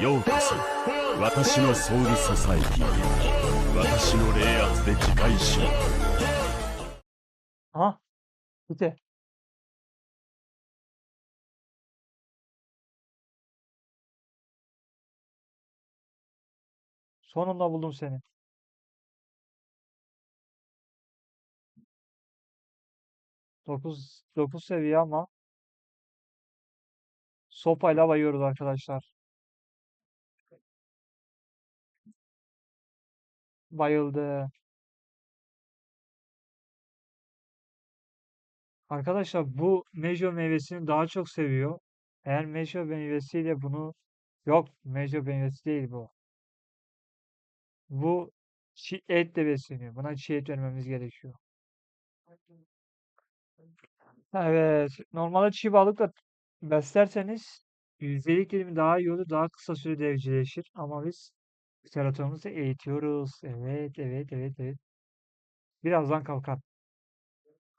ようこそ私のソウルソサエティへ私の霊圧で自戒しろ Ha? Bitti. Sonunda buldum seni. Dokuz, dokuz seviye ama sopayla bayıyoruz arkadaşlar. Bayıldı. Arkadaşlar bu Mejo meyvesini daha çok seviyor. Eğer Mejo meyvesiyle bunu yok Mejo meyvesi değil bu. Bu çiğ etle besleniyor. Buna çiğ et vermemiz gerekiyor. Evet. Normalde çiğ balıkla beslerseniz yüzdelik dilimi daha iyi olur. Daha kısa sürede evcilleşir. Ama biz serotonumuzu eğitiyoruz. Evet, evet, evet, evet. Birazdan kalkar.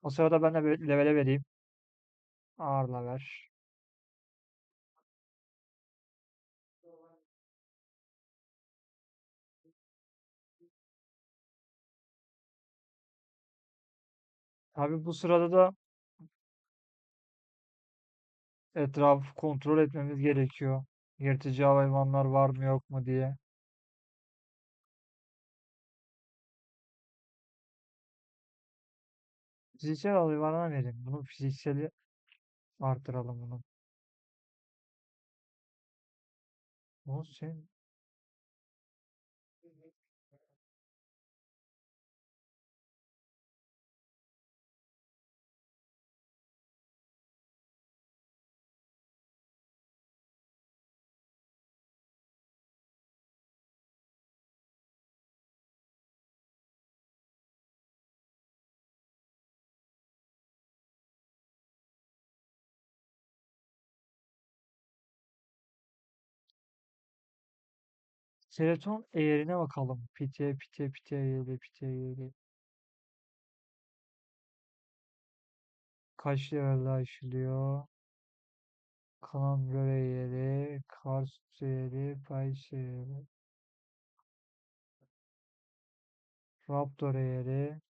O sırada ben de böyle levele vereyim. Ağırla ver. Tabii bu sırada da etrafı kontrol etmemiz gerekiyor. Yırtıcı hayvanlar var mı yok mu diye. Fiziksel hayvana verin. Bunu fizikseli artıralım bunu. O sen Seroton eğrine bakalım. Pite pite pite eğri pite eğri. Kaç levelde aşılıyor? Kalan göre eğri. Kars eğri. Pay eğri. Raptor eğri.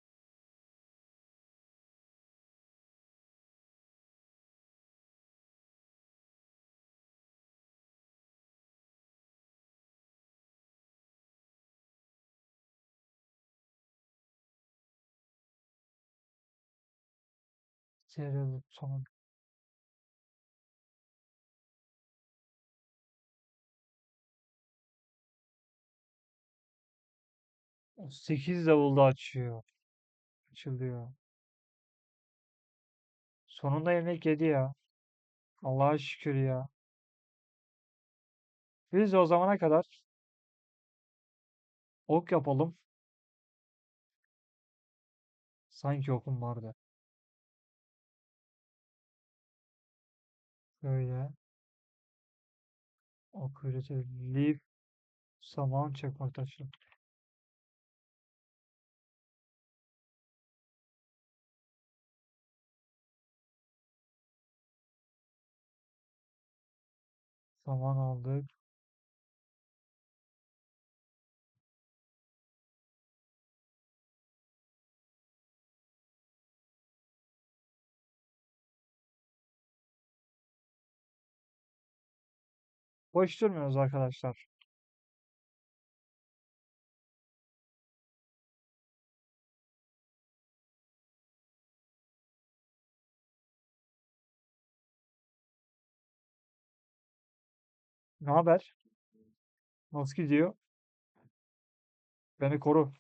Seroton. O 8 level'da açıyor. Açılıyor. Sonunda yemek yedi ya. Allah'a şükür ya. Biz de o zamana kadar ok yapalım. Sanki okum vardı. Böyle. Ok üretelim. Leaf. Saman çakmak taşı. Saman aldık. Boş durmuyoruz arkadaşlar. Ne haber? Nasıl gidiyor? Beni koru.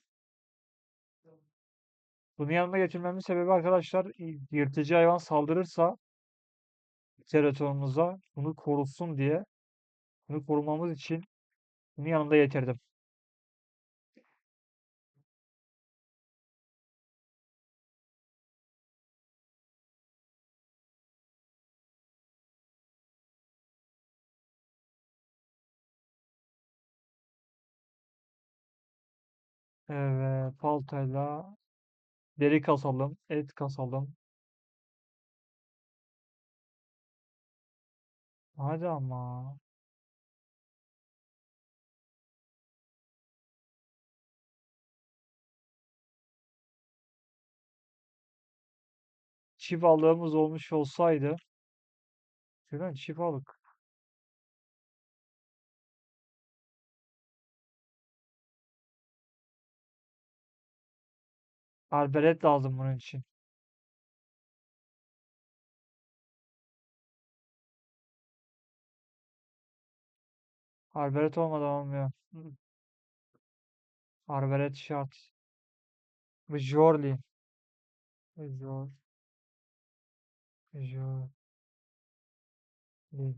Bunu yanıma getirmemin sebebi arkadaşlar yırtıcı hayvan saldırırsa serotonumuza bunu korusun diye bunu korumamız için bunu yanımda getirdim. Evet, paltayla deri kasalım, et kasalım. Hadi ama. Balığımız olmuş olsaydı. Şuradan çiğ balık. Arberet lazım bunun için. Arberet olmadan olmuyor. Hı. Arberet şart. Bu Jorli. je les